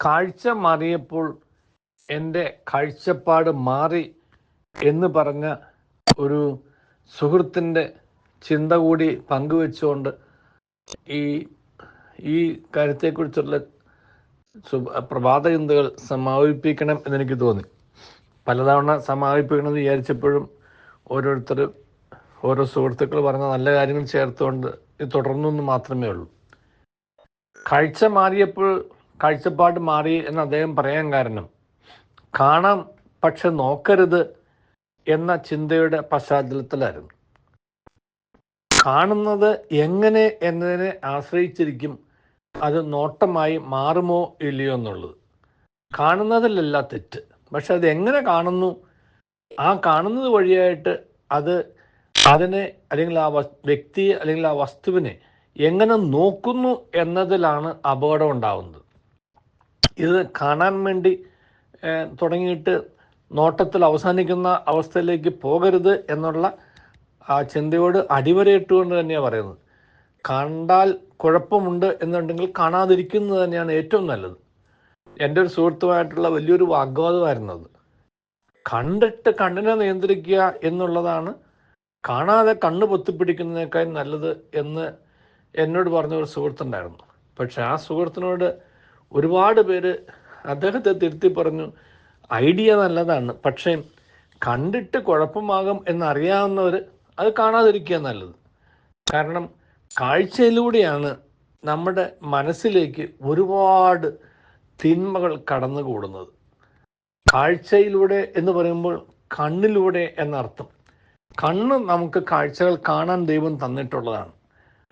കാഴ്ച മാറിയപ്പോൾ എന്റെ കാഴ്ചപ്പാട് മാറി എന്ന് പറഞ്ഞ ഒരു സുഹൃത്തിന്റെ ചിന്ത കൂടി പങ്കുവെച്ചുകൊണ്ട് ഈ ഈ കാര്യത്തെക്കുറിച്ചുള്ള സു- പ്രഭാത ചിന്തകൾ സമാപിപ്പിക്കണം എന്നെനിക്ക് തോന്നി. പലതവണ സമാപിപ്പിക്കണം എന്ന് വിചാരിച്ചപ്പോഴും ഓരോരുത്തർ ഓരോ സുഹൃത്തുക്കൾ പറഞ്ഞ നല്ല കാര്യങ്ങൾ ചേർത്തുകൊണ്ട് ഇത് തുടർന്നു മാത്രമേ ഉള്ളൂ. കാഴ്ച മാറിയപ്പോൾ കാഴ്ചപ്പാട് മാറി എന്ന് അദ്ദേഹം പറയാൻ കാരണം കാണാം പക്ഷെ നോക്കരുത് എന്ന ചിന്തയുടെ പശ്ചാത്തലത്തിലായിരുന്നു. കാണുന്നത് എങ്ങനെ എന്നതിനെ ആശ്രയിച്ചിരിക്കും അത് നോട്ടമായി മാറുമോ ഇല്ലയോ എന്നുള്ളത്. കാണുന്നതിലല്ല തെറ്റ് പക്ഷെ അത് എങ്ങനെ കാണുന്നു? ആ കാണുന്നത് വഴിയായിട്ട് അത് അതിനെ അല്ലെങ്കിൽ ആ വ്യക്തിയെ അല്ലെങ്കിൽ ആ വസ്തുവിനെ എങ്ങനെ നോക്കുന്നു എന്നതിലാണ് അപകടം ഉണ്ടാവുന്നത്. ഇത് കാണാൻ വേണ്ടി തുടങ്ങിയിട്ട് നോട്ടത്തിൽ അവസാനിക്കുന്ന അവസ്ഥയിലേക്ക് പോകരുത് എന്നുള്ള ആ ചിന്തയോട് അടിവരയിട്ടുകൊണ്ട് തന്നെയാണ് പറയുന്നത്. കണ്ടാൽ കുഴപ്പമുണ്ട് എന്നുണ്ടെങ്കിൽ കാണാതിരിക്കുന്നത് തന്നെയാണ് ഏറ്റവും നല്ലത്. എന്റെ ഒരു സുഹൃത്തുമായിട്ടുള്ള വലിയൊരു വാഗ്വാദമായിരുന്നു അത്. കണ്ടിട്ട് കണ്ണിനെ നിയന്ത്രിക്കുക എന്നുള്ളതാണ് കാണാതെ കണ്ണ് പൊത്തിപ്പിടിക്കുന്നതിനേക്കാൾ നല്ലത് എന്ന് എന്നോട് പറഞ്ഞ ഒരു സുഹൃത്തുണ്ടായിരുന്നു. പക്ഷെ ആ സുഹൃത്തിനോട് ഒരുപാട് പേര് അദ്ദേഹത്തെ തിരുത്തി പറഞ്ഞു ഐഡിയ നല്ലതാണ് പക്ഷേ കണ്ടിട്ട് കുഴപ്പമാകും എന്നറിയാവുന്നവർ അത് കാണാതിരിക്കുക നല്ലത്. കാരണം കാഴ്ചയിലൂടെയാണ് നമ്മുടെ മനസ്സിലേക്ക് ഒരുപാട് തിന്മകൾ കടന്നുകൂടുന്നത്. കാഴ്ചയിലൂടെ എന്ന് പറയുമ്പോൾ കണ്ണിലൂടെ എന്നർത്ഥം. കണ്ണ് നമുക്ക് കാഴ്ചകൾ കാണാൻ ദൈവം തന്നിട്ടുള്ളതാണ്.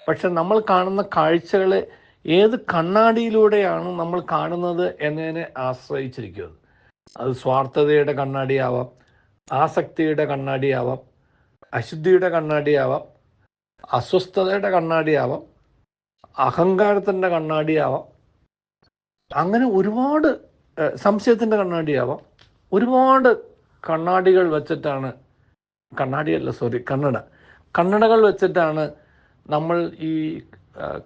പക്ഷെ നമ്മൾ കാണുന്ന കാഴ്ചകളെ ഏത് കണ്ണാടിയിലൂടെയാണ് നമ്മൾ കാണുന്നത് എന്നതിനെ ആശ്രയിച്ചിരിക്കുന്നത്. അത് സ്വാർത്ഥതയുടെ കണ്ണാടിയാവാം ആസക്തിയുടെ കണ്ണാടിയാവാം അശുദ്ധിയുടെ കണ്ണാടിയാവാം അസ്വസ്ഥതയുടെ കണ്ണാടിയാവാം അഹങ്കാരത്തിന്റെ കണ്ണാടിയാവാം. അങ്ങനെ ഒരുപാട് സംശയത്തിന്റെ കണ്ണാടിയാവാം. ഒരുപാട് കണ്ണാടികൾ വെച്ചിട്ടാണ് കണ്ണാടിയല്ല സോറി കണ്ണട. കണ്ണടകൾ വെച്ചിട്ടാണ് നമ്മൾ ഈ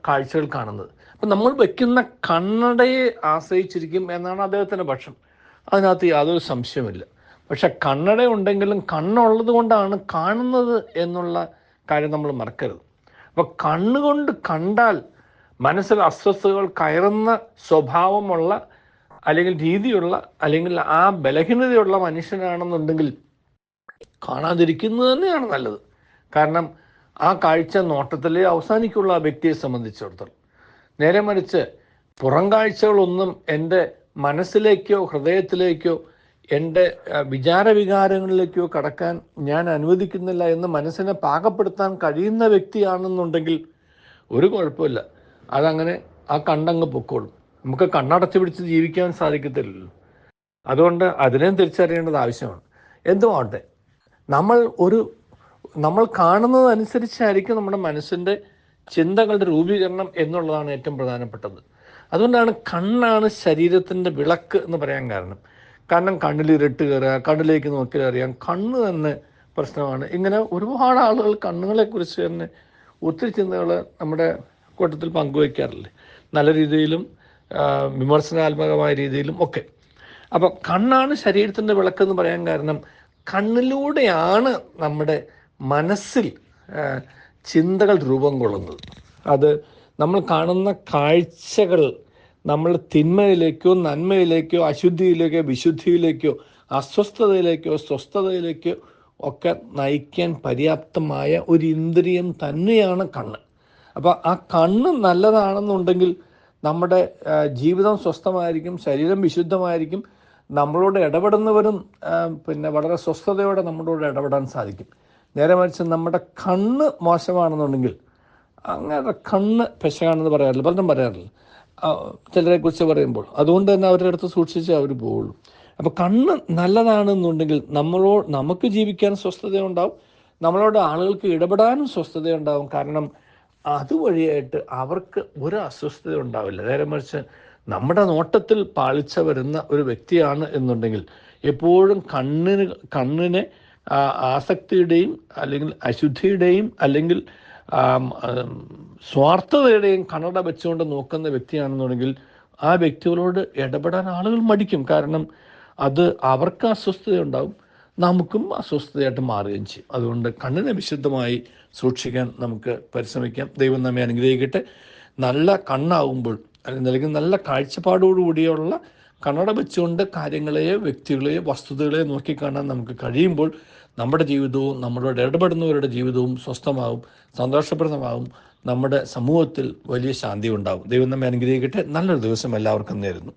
കാഴ്ചകൾ കാണുന്നത്. അപ്പം നമ്മൾ വയ്ക്കുന്ന കണ്ണടയെ ആശ്രയിച്ചിരിക്കും എന്നാണ് അദ്ദേഹത്തിന്റെ പക്ഷം. അതിനകത്ത് യാതൊരു സംശയമില്ല പക്ഷെ കണ്ണട ഉണ്ടെങ്കിലും കണ്ണുള്ളത് കൊണ്ടാണ് കാണുന്നത് എന്നുള്ള കാര്യം നമ്മൾ മറക്കരുത്. അപ്പോൾ കണ്ണുകൊണ്ട് കണ്ടാൽ മനസ്സിൽ അസ്വസ്ഥതകൾ കയറുന്ന സ്വഭാവമുള്ള അല്ലെങ്കിൽ രീതിയുള്ള അല്ലെങ്കിൽ ആ ബലഹീനതയുള്ള മനുഷ്യനാണെന്നുണ്ടെങ്കിൽ കാണാതിരിക്കുന്നത് തന്നെയാണ് നല്ലത്. കാരണം ആ കാഴ്ച നോട്ടത്തിൽ അവസാനിക്കുള്ള ആ വ്യക്തിയെ സംബന്ധിച്ചിടത്തോളം. നേരെ മറിച്ച് പുറം കാഴ്ചകളൊന്നും എന്റെ മനസ്സിലേക്കോ ഹൃദയത്തിലേക്കോ എന്റെ വിചാരവികാരങ്ങളിലേക്കോ കടക്കാൻ ഞാൻ അനുവദിക്കുന്നില്ല എന്ന് മനസ്സിനെ പാകപ്പെടുത്താൻ കഴിയുന്ന വ്യക്തിയാണെന്നുണ്ടെങ്കിൽ ഒരു കുഴപ്പമില്ല. അതങ്ങനെ ആ കണ്ടങ്ങ് പൊക്കോളും. നമുക്ക് കണ്ണടച്ചു പിടിച്ച് ജീവിക്കാൻ സാധിക്കത്തില്ലല്ലോ. അതുകൊണ്ട് അതിനെയും തിരിച്ചറിയേണ്ടത് ആവശ്യമാണ്. എന്തുമാവട്ടെ നമ്മൾ ഒരു നമ്മൾ കാണുന്നത് അനുസരിച്ചായിരിക്കും നമ്മുടെ മനസ്സിന്റെ ചിന്തകളുടെ രൂപീകരണം എന്നുള്ളതാണ് ഏറ്റവും പ്രധാനപ്പെട്ടത്. അതുകൊണ്ടാണ് കണ്ണാണ് ശരീരത്തിന്റെ വിളക്ക് എന്ന് പറയാൻ കാരണം. കാരണം കണ്ണിൽ ഇരുട്ട് കയറുക കണ്ണിലേക്ക് നോക്കിയാൽ അറിയാം. കണ്ണ് തന്നെ പ്രശ്നമാണ്. ഇങ്ങനെ ഒരുപാട് ആളുകൾ കണ്ണുകളെക്കുറിച്ച് തന്നെ ഒത്തിരി ചിന്തകൾ നമ്മുടെ കൂട്ടത്തിൽ പങ്കുവയ്ക്കാറില്ലേ നല്ല രീതിയിലും വിമർശനാത്മകമായ രീതിയിലും ഒക്കെ. അപ്പം കണ്ണാണ് ശരീരത്തിന്റെ വിളക്കെന്ന് പറയാൻ കാരണം കണ്ണിലൂടെയാണ് നമ്മുടെ മനസ്സിൽ ചിന്തകൾ രൂപം കൊള്ളുന്നത്. അത് നമ്മൾ കാണുന്ന കാഴ്ചകൾ നമ്മൾ തിന്മയിലേക്കോ നന്മയിലേക്കോ അശുദ്ധിയിലേക്കോ വിശുദ്ധിയിലേക്കോ അസ്വസ്ഥതയിലേക്കോ സ്വസ്ഥതയിലേക്കോ ഒക്കെ നയിക്കാൻ പര്യാപ്തമായ ഒരു ഇന്ദ്രിയം തന്നെയാണ് കണ്ണ്. അപ്പോൾ ആ കണ്ണ് നല്ലതാണെന്നുണ്ടെങ്കിൽ നമ്മുടെ ജീവിതം സ്വസ്ഥമായിരിക്കും ശരീരം വിശുദ്ധമായിരിക്കും നമ്മളോട് ഇടപെടുന്നവരും പിന്നെ വളരെ സ്വസ്ഥതയോടെ നമ്മളോട് ഇടപെടാൻ സാധിക്കും. നേരെ മറിച്ച് നമ്മുടെ കണ്ണ് മോശമാണെന്നുണ്ടെങ്കിൽ അങ്ങനെ കണ്ണ് പെശകാണെന്ന് പറയാറില്ല പലരും പറയാറില്ല. ചിലരെക്കുറിച്ച് ചിലരെ കുറിച്ച് പറയുമ്പോൾ. അതുകൊണ്ട് തന്നെ അവരുടെ അടുത്ത് സൂക്ഷിച്ച് അവർ പോവുള്ളൂ അപ്പോൾ കണ്ണ് നല്ലതാണെന്നുണ്ടെങ്കിൽ നമ്മളോ നമുക്ക് ജീവിക്കാൻ സ്വസ്ഥതയുണ്ടാവും. നമ്മളോട് ആളുകൾക്ക് ഇടപെടാനും സ്വസ്ഥതയുണ്ടാവും. കാരണം അതുവഴിയായിട്ട് അവർക്ക് ഒരു അസ്വസ്ഥത ഉണ്ടാവില്ല നേരെ മറിച്ച് നമ്മുടെ നോട്ടത്തിൽ പാളിച്ച വരുന്ന ഒരു വ്യക്തിയാണ് എന്നുണ്ടെങ്കിൽ എപ്പോഴും കണ്ണിന് കണ്ണിനെ ആസക്തിയുടെയും അല്ലെങ്കിൽ അശുദ്ധിയുടെയും അല്ലെങ്കിൽ സ്വാർത്ഥതയുടെയും കണ്ണട വെച്ചുകൊണ്ട് നോക്കുന്ന വ്യക്തിയാണെന്നുണ്ടെങ്കിൽ ആ വ്യക്തികളോട് ഇടപെടാൻ ആളുകൾ മടിക്കും. കാരണം അത് അവർക്ക് അസ്വസ്ഥതയുണ്ടാവും നമുക്കും അസ്വസ്ഥതയായിട്ട് മാറുകയും ചെയ്യും. അതുകൊണ്ട് കണ്ണിനെ വിശുദ്ധമായി സൂക്ഷിക്കാൻ നമുക്ക് പരിശ്രമിക്കാം. ദൈവം നമ്മെ അനുഗ്രഹിക്കട്ടെ. നല്ല കണ്ണാവുമ്പോൾ അല്ലെങ്കിൽ നല്ല കാഴ്ചപ്പാടോടുകൂടിയുള്ള കണ്ണട വെച്ചുകൊണ്ട് കാര്യങ്ങളെയോ വ്യക്തികളെയോ വസ്തുതകളെയോ നോക്കിക്കാണാൻ നമുക്ക് കഴിയുമ്പോൾ നമ്മുടെ ജീവിതവും നമ്മളോട് ഇടപെടുന്നവരുടെ ജീവിതവും സ്വസ്ഥമാവും സന്തോഷപ്രദമാവും. നമ്മുടെ സമൂഹത്തിൽ വലിയ ശാന്തി ഉണ്ടാവും. ദൈവം നമ്മെ അനുഗ്രഹിക്കട്ടെ. നല്ലൊരു ദിവസം എല്ലാവർക്കും നേരുന്നു.